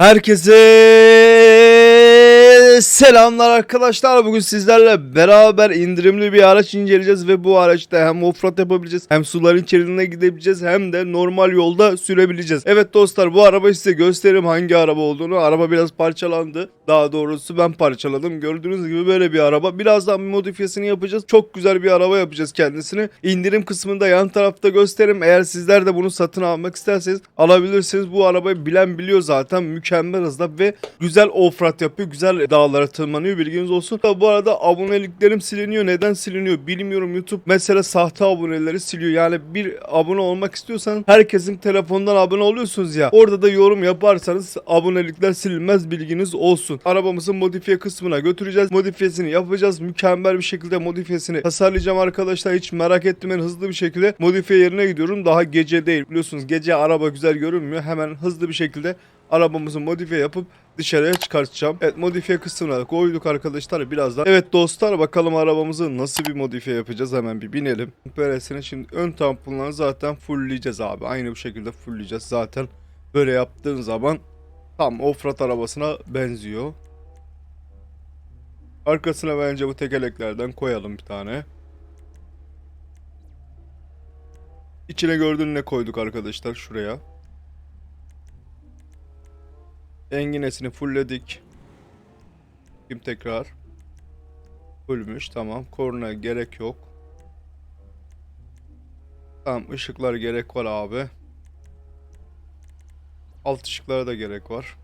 Herkese selamlar arkadaşlar. Bugün sizlerle beraber indirimli bir araç inceleyeceğiz ve bu araçta hem offroad yapabileceğiz, hem suların içerisine gidebileceğiz, hem de normal yolda sürebileceğiz. Evet dostlar bu arabayı size göstereyim hangi araba olduğunu. Araba biraz parçalandı. Daha doğrusu ben parçaladım. Gördüğünüz gibi böyle bir araba. Birazdan bir modifiyesini yapacağız. Çok güzel bir araba yapacağız kendisini. İndirim kısmında yan tarafta gösteririm. Eğer sizler de bunu satın almak isterseniz alabilirsiniz. Bu arabayı bilen biliyor zaten. Mükemmel hızda ve güzel offroad yapıyor. Güzel dağlara tırmanıyor. Bilginiz olsun. Bu arada aboneliklerim siliniyor. Neden siliniyor bilmiyorum. YouTube mesela sahte aboneleri siliyor. Yani bir abone olmak istiyorsan herkesin telefondan abone oluyorsunuz ya. Orada da yorum yaparsanız abonelikler silinmez bilginiz olsun. Arabamızın modifiye kısmına götüreceğiz. Modifiyesini yapacağız. Mükemmel bir şekilde modifiyesini tasarlayacağım arkadaşlar. Hiç merak etmeyin hızlı bir şekilde modifiye yerine gidiyorum. Daha gece değil. Biliyorsunuz gece araba güzel görünmüyor. Hemen hızlı bir şekilde arabamızı modifiye yapıp dışarıya çıkartacağım. Evet modifiye kısmına koyduk arkadaşlar birazdan. Evet dostlar bakalım arabamızı nasıl bir modifiye yapacağız hemen bir binelim. Peresini şimdi ön tamponlarını zaten fullleyeceğiz abi. Aynı bu şekilde fullleyeceğiz zaten. Böyle yaptığın zaman tam offroad arabasına benziyor. Arkasına bence bu tekerleklerden koyalım bir tane. İçine gördüğün ne koyduk arkadaşlar şuraya. Enginesini fullledik. Kim tekrar? Fullmüş tamam. Korna gerek yok. Tamam ışıklar gerek var abi. Alt ışıklara da gerek var.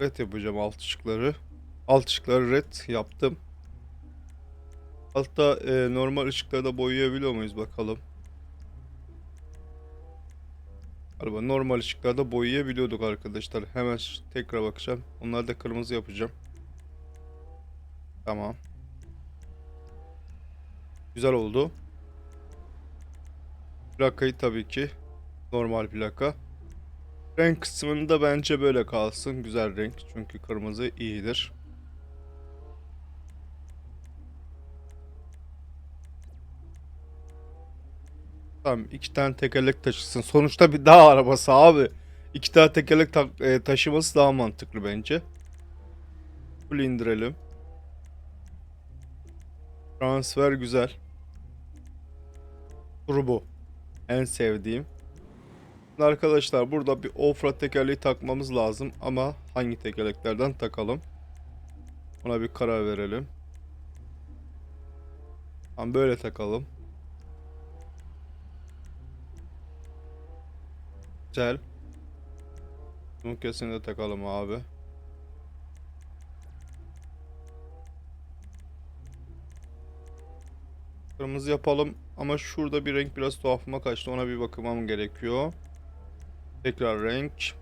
Red yapacağım alt ışıkları. Alt ışıkları red yaptım. Altta e, normal ışıkları da boyayabiliyor muyuz bakalım. Araba normal ışıklarda boyayabiliyorduk arkadaşlar. Hemen tekrar bakacağım. Onları da kırmızı yapacağım. Tamam. Güzel oldu. Plakayı tabii ki normal plaka. Renk kısmında bence böyle kalsın. Güzel renk. Çünkü kırmızı iyidir. Tamam iki tane tekerlek taşısın. Sonuçta bir dağ arabası abi. İki tane tekerlek ta- e, taşıması daha mantıklı bence. Full indirelim. Transfer güzel. Turbo. En sevdiğim. Arkadaşlar burada bir offroad tekerleği takmamız lazım ama hangi tekerleklerden takalım? Ona bir karar verelim. Tamam böyle takalım. Güzel. Bunu kesinlikle takalım abi. Kırmızı yapalım ama şurada bir renk biraz tuhafıma kaçtı ona bir bakmam gerekiyor. Tekrar renk.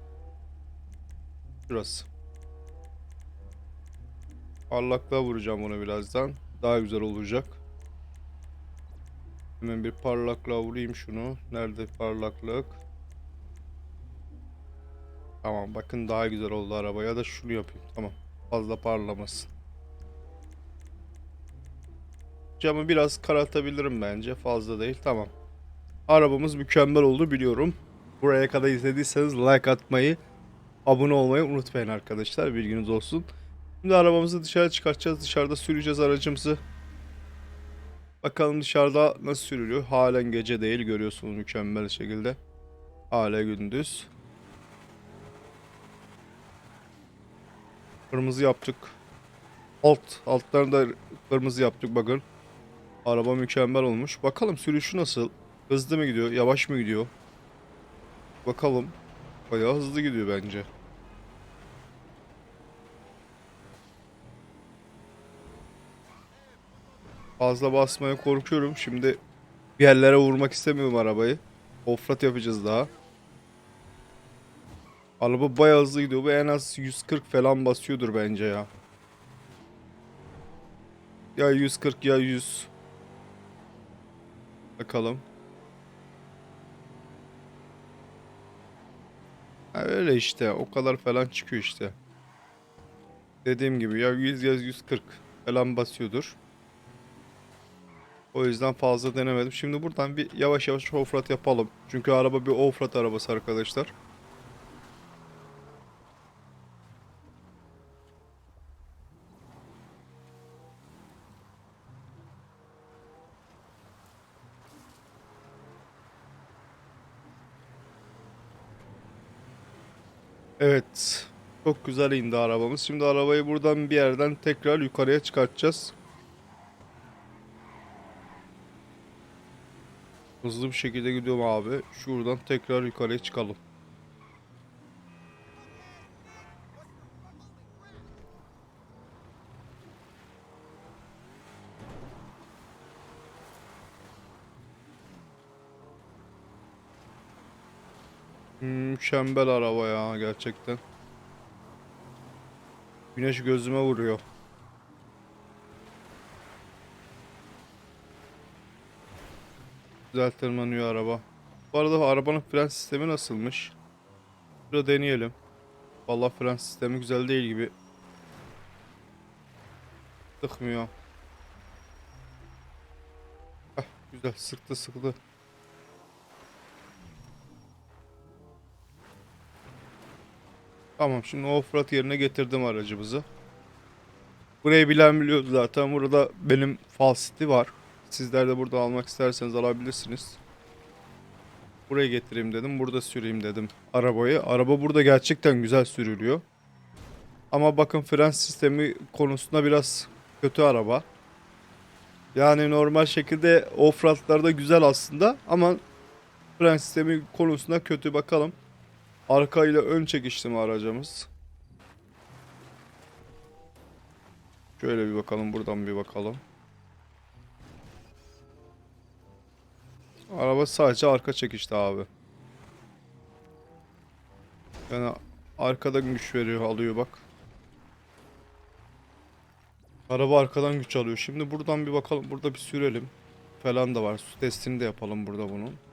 Şurası. Parlaklığa vuracağım bunu birazdan. Daha güzel olacak. Hemen bir parlaklığa vurayım şunu. Nerede parlaklık? Tamam bakın daha güzel oldu araba ya da şunu yapayım tamam fazla parlamasın. Camı biraz karartabilirim bence fazla değil tamam. Arabamız mükemmel oldu biliyorum. Buraya kadar izlediyseniz like atmayı, abone olmayı unutmayın arkadaşlar bilginiz olsun. Şimdi arabamızı dışarı çıkartacağız dışarıda süreceğiz aracımızı. Bakalım dışarıda nasıl sürülüyor. Halen gece değil görüyorsunuz mükemmel şekilde. Hala gündüz. Kırmızı yaptık. Alt, altlarını da kırmızı yaptık bakın. Araba mükemmel olmuş. Bakalım sürüşü nasıl? Hızlı mı gidiyor? Yavaş mı gidiyor? Bakalım. Bayağı hızlı gidiyor bence. Fazla basmaya korkuyorum. Şimdi bir yerlere vurmak istemiyorum arabayı. Offroad yapacağız daha. Araba bayağı hızlı gidiyor. Bu en az 140 falan basıyordur bence ya. Ya 140 ya 100. Bakalım. Ha öyle işte. O kadar falan çıkıyor işte. Dediğim gibi ya 100 ya 140 falan basıyordur. O yüzden fazla denemedim. Şimdi buradan bir yavaş yavaş offroad yapalım. Çünkü araba bir offroad arabası arkadaşlar. Evet. Çok güzel indi arabamız. Şimdi arabayı buradan bir yerden tekrar yukarıya çıkartacağız. Hızlı bir şekilde gidiyorum abi. Şuradan tekrar yukarıya çıkalım. Mükemmel araba ya gerçekten. Güneş gözüme vuruyor. Güzel tırmanıyor araba. Bu arada arabanın fren sistemi nasılmış? Şurada deneyelim. Vallahi fren sistemi güzel değil gibi. Sıkmıyor. Heh, güzel sıktı sıktı. Tamam şimdi offroad yerine getirdim aracımızı. Burayı bilen biliyordu zaten. Burada benim Falsity var. Sizler de burada almak isterseniz alabilirsiniz. Buraya getireyim dedim. Burada süreyim dedim arabayı. Araba burada gerçekten güzel sürülüyor. Ama bakın fren sistemi konusunda biraz kötü araba. Yani normal şekilde offroadlarda güzel aslında ama fren sistemi konusunda kötü bakalım. Arka ile ön çekişti mi aracımız? Şöyle bir bakalım buradan bir bakalım. Araba sadece arka çekişti abi. Yani arkadan güç veriyor alıyor bak. Araba arkadan güç alıyor. Şimdi buradan bir bakalım. Burada bir sürelim. Falan da var. Su testini de yapalım burada bunun.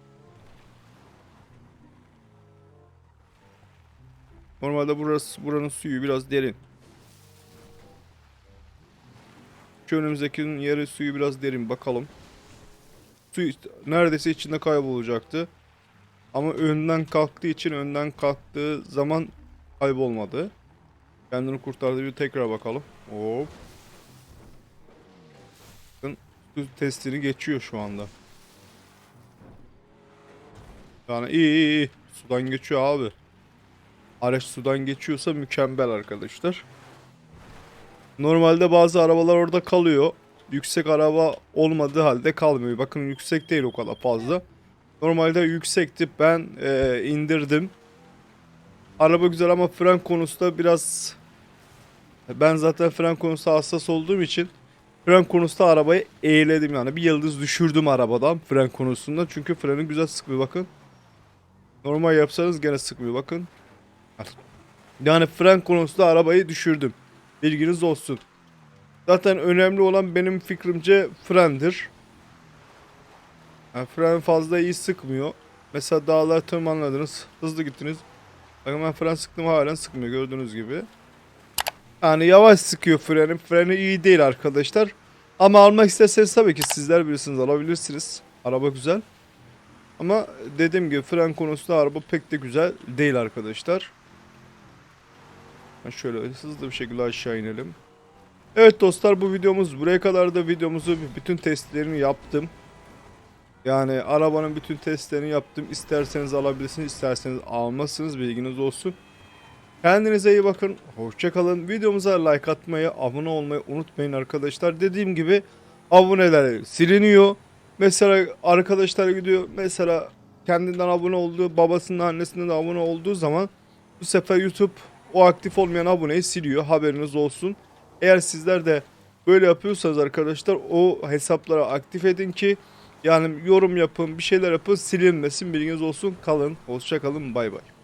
Normalde burası buranın suyu biraz derin. Şu önümüzdekinin yeri suyu biraz derin bakalım. Su neredeyse içinde kaybolacaktı. Ama önden kalktığı için önden kalktığı zaman kaybolmadı. Kendini kurtardı bir tekrar bakalım. Hop. Bakın su testini geçiyor şu anda. Yani iyi iyi iyi. Sudan geçiyor abi. Araç sudan geçiyorsa mükemmel arkadaşlar. Normalde bazı arabalar orada kalıyor. Yüksek araba olmadığı halde kalmıyor. Bakın yüksek değil o kadar fazla. Normalde yüksekti. Ben e, indirdim. Araba güzel ama fren konusunda biraz... Ben zaten fren konusunda hassas olduğum için fren konusunda arabayı eğledim yani. Bir yıldız düşürdüm arabadan fren konusunda. Çünkü freni güzel sıkmıyor bakın. Normal yapsanız gene sıkmıyor bakın. Yani fren konusunda arabayı düşürdüm. Bilginiz olsun. Zaten önemli olan benim fikrimce frendir. Yani fren fazla iyi sıkmıyor. Mesela dağlar tırmanladınız. Hızlı gittiniz. Bakın ben fren sıktım halen sıkmıyor gördüğünüz gibi. Yani yavaş sıkıyor frenim. Freni iyi değil arkadaşlar. Ama almak isterseniz tabii ki sizler bilirsiniz alabilirsiniz. Araba güzel. Ama dediğim gibi fren konusunda araba pek de güzel değil arkadaşlar. Ben Şöyle hızlı bir şekilde aşağı inelim. Evet dostlar bu videomuz buraya kadar da videomuzu bütün testlerini yaptım. Yani arabanın bütün testlerini yaptım. İsterseniz alabilirsiniz, isterseniz almazsınız bilginiz olsun. Kendinize iyi bakın. Hoşçakalın. Videomuza like atmayı, abone olmayı unutmayın arkadaşlar. Dediğim gibi aboneler siliniyor. Mesela arkadaşlar gidiyor mesela kendinden abone olduğu, babasının annesinden de abone olduğu zaman bu sefer YouTube o aktif olmayan aboneyi siliyor. Haberiniz olsun. Eğer sizler de böyle yapıyorsanız arkadaşlar o hesaplara aktif edin ki yani yorum yapın, bir şeyler yapın, silinmesin bilginiz olsun. Kalın, hoşça kalın, bay bay.